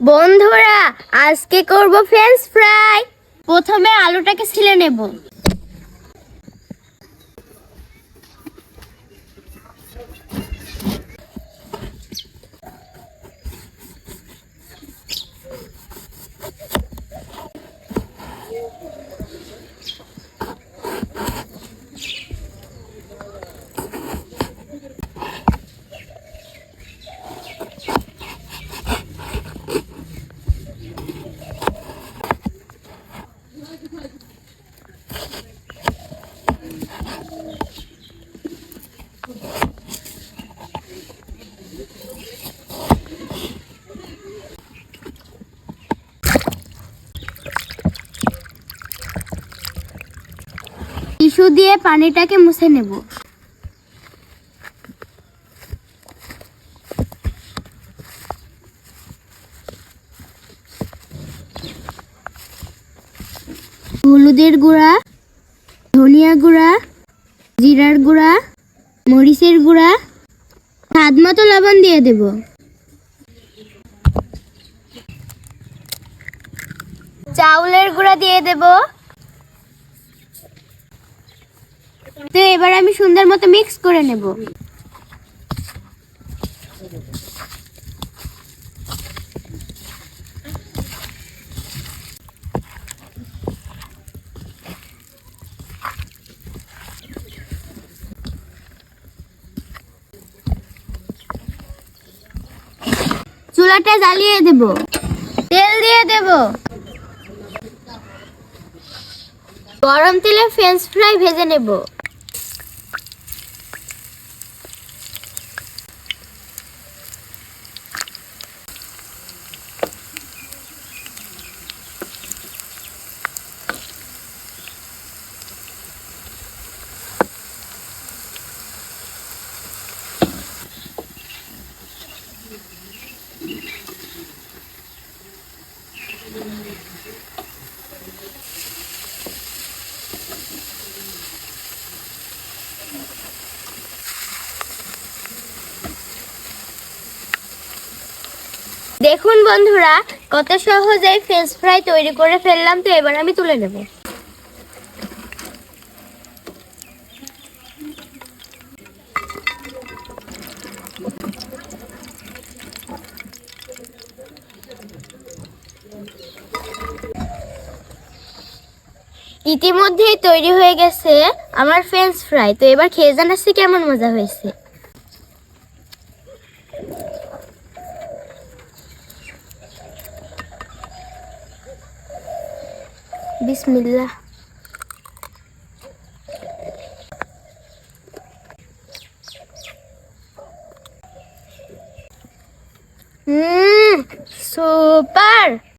বন্ধুরা আজকে করব ফ্রেঞ্চ ফ্রাই প্রথমে আলুটাকে ছিলে নেব। টিস্যু দিয়ে পানিটাকে মুছে নেব। হলুদের গুঁড়া ধনিয়া গুঁড়া জিরার গুঁড়া মরিচের গুঁড়া স্বাদ মতো লবণ দিয়ে দেব। চাউলের গুঁড়া দিয়ে দেব। তো এবার আমি সুন্দর মতো মিক্স করে নেব। চুলাটা জ্বালিয়ে দেব। তেল দিয়ে দেব। গরম তেলে ফ্রেঞ্চ ফ্রাই ভেজে নেব। দেখুন বন্ধুরা, কত সহজেই ফ্রেঞ্চ ফ্রাই তৈরি করে ফেললাম, তো এবার আমি তুলে নেব। ইতিমধ্যেই তৈরি হয়ে গেছে আমার ফ্রেঞ্চ ফ্রাই তো এবার খেয়ে জানাচ্ছি কেমন মজা হয়েছে। Bismillah. Hmm, super.